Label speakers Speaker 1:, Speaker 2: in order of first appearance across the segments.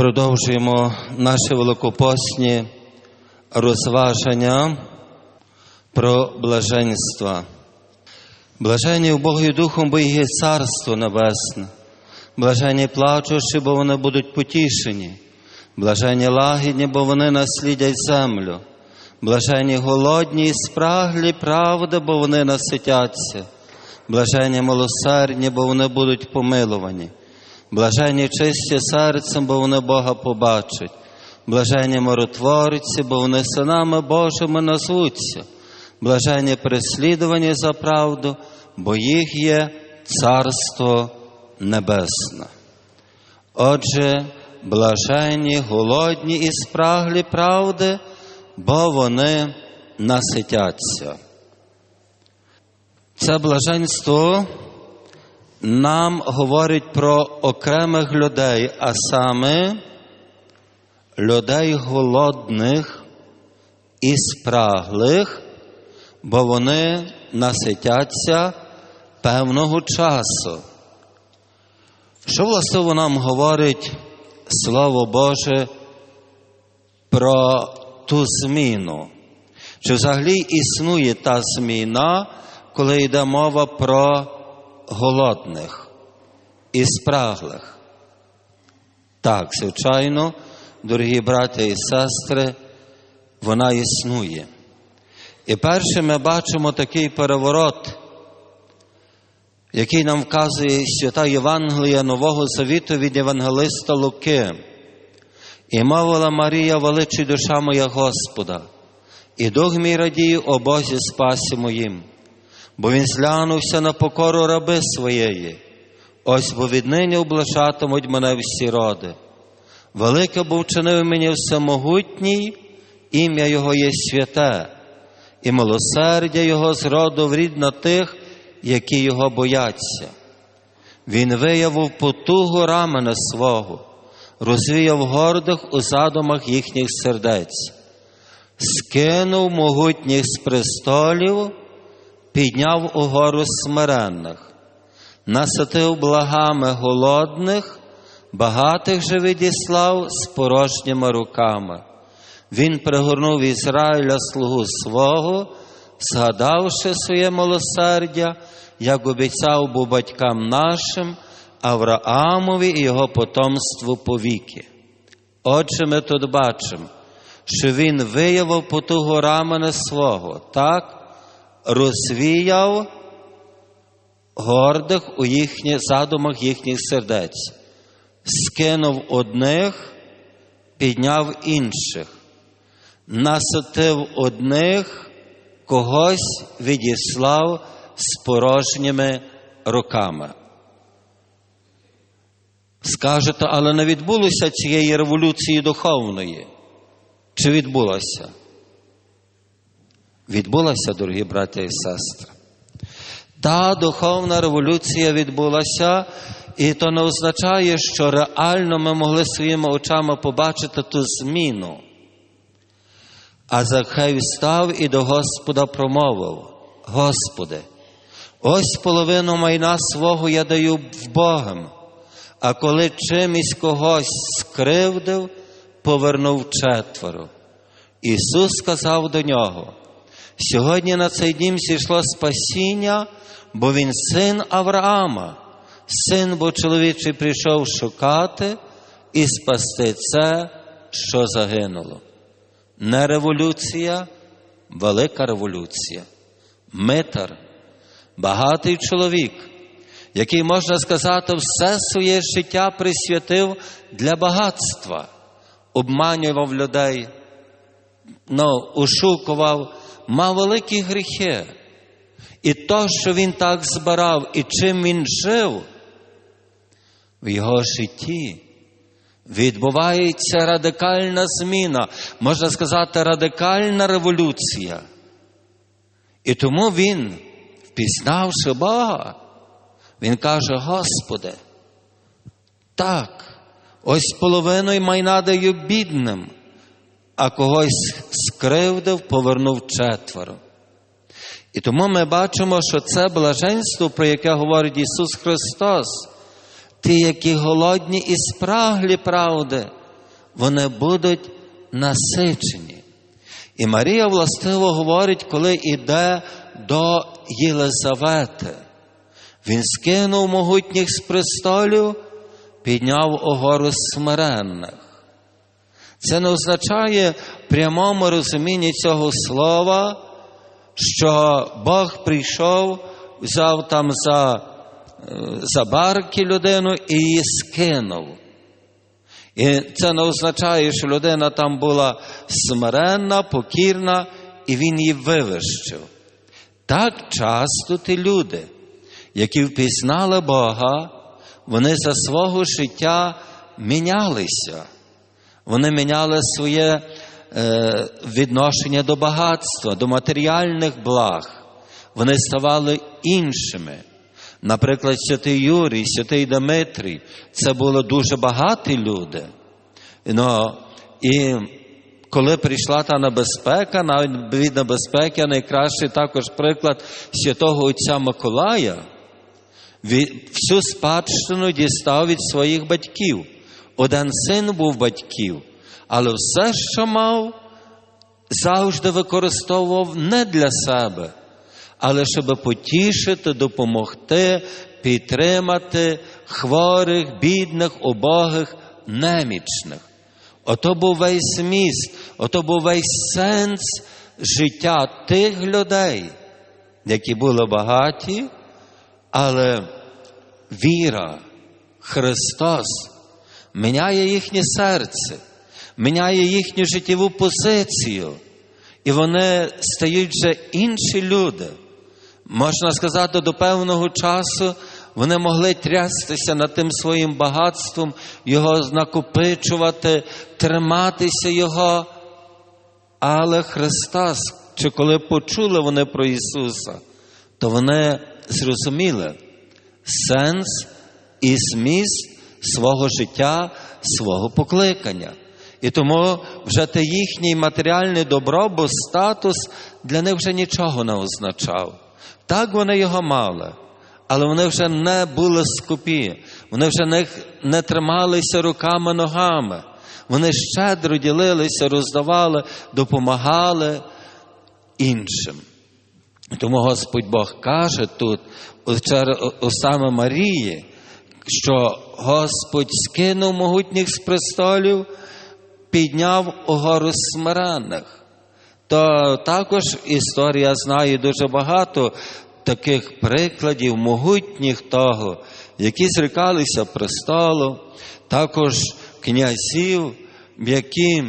Speaker 1: Продовжуємо наші великопосні розваження про блаженство. Блажені в Богою Духом, бо є Царство Небесне. Блажені плачущі, бо вони будуть потішені. Блажені лагідні, бо вони наслідять землю. Блажені голодні і спраглі правди, бо вони наситяться. Блажені милосердні, бо вони будуть помилувані. Блажені чисті серцем, бо вони Бога побачать. Блажені миротворці, бо вони синами Божими назвуться. Блажені переслідувані за правду, бо їх є Царство Небесне. Отже, блажені, голодні і спраглі правди, бо вони наситяться. Це блаженство нам говорить про окремих людей, а саме людей голодних і спраглих, бо вони наситяться певного часу. Що властиво нам говорить Слово Боже про ту зміну? Чи взагалі існує та зміна, коли йде мова про голодних і спраглих? Так, звичайно, дорогі брати і сестри, вона існує. І перше ми бачимо такий переворот, який нам вказує свята Євангелія Нового Завіту від Євангелиста Луки. І мовила Марія, величий душа моя Господа, і дух мій радіє о Бозі спасі моїм, бо він зглянувся на покору раби своєї, ось бо віднині облашатимуть мене всі роди. Велике був чинив мені всемогутній, ім'я Його є святе, і милосердя Його з роду в рід на тих, які його бояться. Він виявив потугу рамена свого, розвіяв гордих у задумах їхніх сердець, скинув могутніх з престолів, підняв угору смиренних, наситив благами голодних, багатих же відіслав з порожніми руками. Він пригорнув Ізраїля слугу свого, згадавши своє милосердя, як обіцяв був батькам нашим, Авраамові і його потомству повіки. Отже, ми тут бачимо, що він виявив потугу рамена свого, так, розвіяв гордих у їхніх задумах їхніх сердець, скинув одних, підняв інших, наситив одних, когось відіслав з порожніми руками. Скажете, але не відбулося цієї революції духовної. Чи відбулося? Відбулася, дорогі брати і сестри. Та духовна революція відбулася, і то не означає, що реально ми могли своїми очами побачити ту зміну. А Захей встав і до Господа промовив: Господи, ось половину майна свого я даю в Богом, а коли чимось когось скривдив, повернув четверо. Ісус сказав до нього: сьогодні на цей дім зійшло спасіння, бо Він син Авраама, син бо чоловічий прийшов шукати і спасти це, що загинуло. Не революція, велика революція. Митар, багатий чоловік, який, можна сказати, все своє життя присвятив для багатства, обманював людей, ну, ошукував, мав великі гріхи. І то, що він так збирав, і чим він жив в його житті відбувається радикальна зміна, можна сказати, радикальна революція. І тому він, впізнавши Бога, він каже: Господи, так, ось половиною майна даю бідним, а когось скривдив, повернув четверо. І тому ми бачимо, що це блаженство, про яке говорить Ісус Христос, ті, які голодні і спраглі правди, вони будуть насичені. І Марія властиво говорить, коли йде до Єлизавети. Він скинув могутніх з престолів, підняв огору смиренних. Це не означає в прямому розумінні цього слова, що Бог прийшов, взяв там за, е, за барки людину і її скинув. І це не означає, що людина там була смиренна, покірна, і він її вивищив. Так часто ті люди, які впізнали Бога, вони за свого життя мінялися. Вони міняли своє е, відношення до багатства, до матеріальних благ. Вони ставали іншими. Наприклад, святий Юрій, святий Дмитрій, це були дуже багаті люди. Ну, і коли прийшла та небезпека, навіть від небезпеки, найкращий також приклад святого Отця Миколая, всю спадщину дістав від своїх батьків. Один син був батьків, але все, що мав, завжди використовував не для себе, але щоб потішити, допомогти, підтримати хворих, бідних, убогих, немічних. Ото був весь зміст, ото був весь сенс життя тих людей, які були багаті, але віра, Христос міняє їхнє серце, міняє їхню життєву позицію, і вони стають вже інші люди. Можна сказати, до певного часу вони могли трястися над тим своїм багатством, його накопичувати, триматися Його. Але Христос, чи коли почули вони про Ісуса, то вони зрозуміли сенс і зміст свого життя, свого покликання. І тому вже те їхній матеріальний добробут, статус для них вже нічого не означав. Так вони його мали, але вони вже не були скупі, вони вже не, не трималися руками ногами. Вони щедро ділилися, роздавали, допомагали іншим. Тому Господь Бог каже тут, у саме Марії, що Господь скинув могутніх з престолів, підняв угору смирених. То також історія знає дуже багато таких прикладів, могутніх того, які зрікалися престолу, також князів, які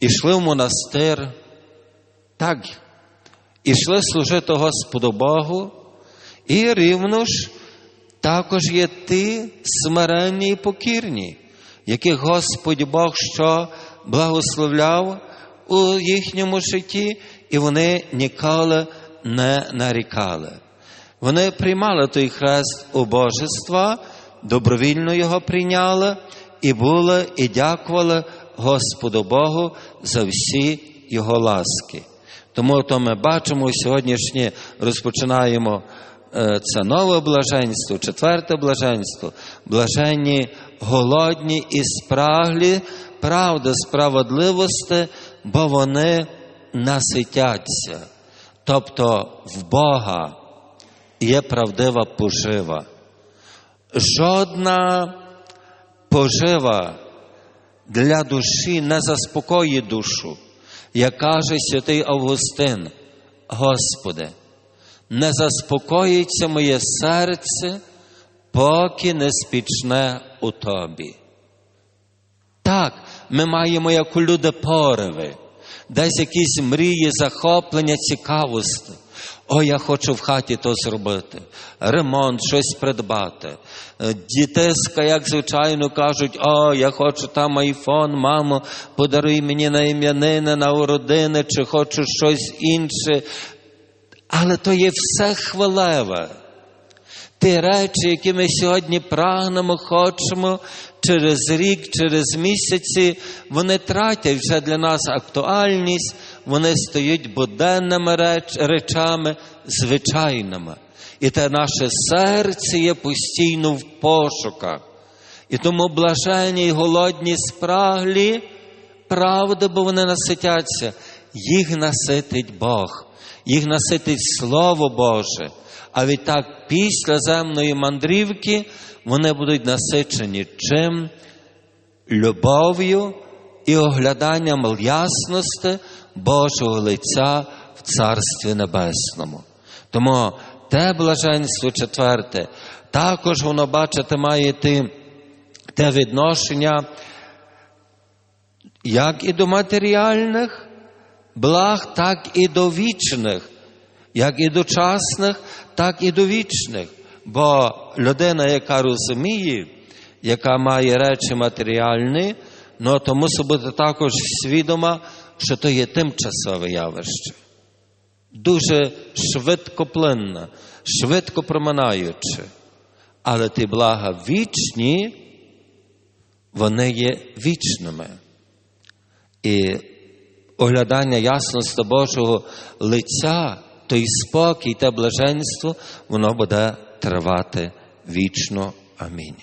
Speaker 1: йшли в монастир, так, ішли служити Господу Богу, і рівно ж також є ті смиренні і покірні, яких Господь Бог що благословляв у їхньому житті, і вони ніколи не нарікали. Вони приймали той хрест убожества, добровільно його прийняли і були, і дякували Господу Богу за всі Його ласки. Тому то ми бачимо сьогоднішнє розпочинаємо це нове блаженство, четверте блаженство, блаженні голодні і спраглі, правди, справедливості, бо вони наситяться. Тобто в Бога є правдива пожива. Жодна пожива для душі не заспокоїть душу, як каже святий Августин, Господи, не заспокоїться моє серце, поки не спічне у Тобі. Так, ми маємо як у люди пориви, десь якісь мрії, захоплення, цікавості. О, я хочу в хаті то зробити, ремонт, щось придбати. Дітиська, як звичайно, кажуть, о, я хочу там айфон, мамо, подаруй мені на ім'янини, на уродини, чи хочу щось інше. Але то є все хвалеве. Ті речі, які ми сьогодні прагнемо, хочемо, через рік, через місяці, вони тратять вже для нас актуальність, вони стають буденними реч, речами, звичайними. І те наше серце є постійно в пошуках. І тому блажені й голодні спраглі, правда, бо вони наситяться. Їх наситить Бог, їх наситить Слово Боже. А відтак після земної мандрівки вони будуть насичені чим? Любов'ю і огляданням ясності Божого лиця в Царстві Небесному. Тому те блаженство четверте, також воно, бачите, має ти, те відношення, як і до матеріальних благ, так і до вічних, як і до часних, так і до вічних. Бо людина, яка розуміє, яка має речі матеріальні, ну, то мусить бути також свідома, що то є тимчасове явище. Дуже швидкоплинне, швидко проминаюче. Але ті блага вічні, вони є вічними. І оглядання ясності Божого лиця, той спокій, те блаженство, воно буде тривати вічно. Амінь.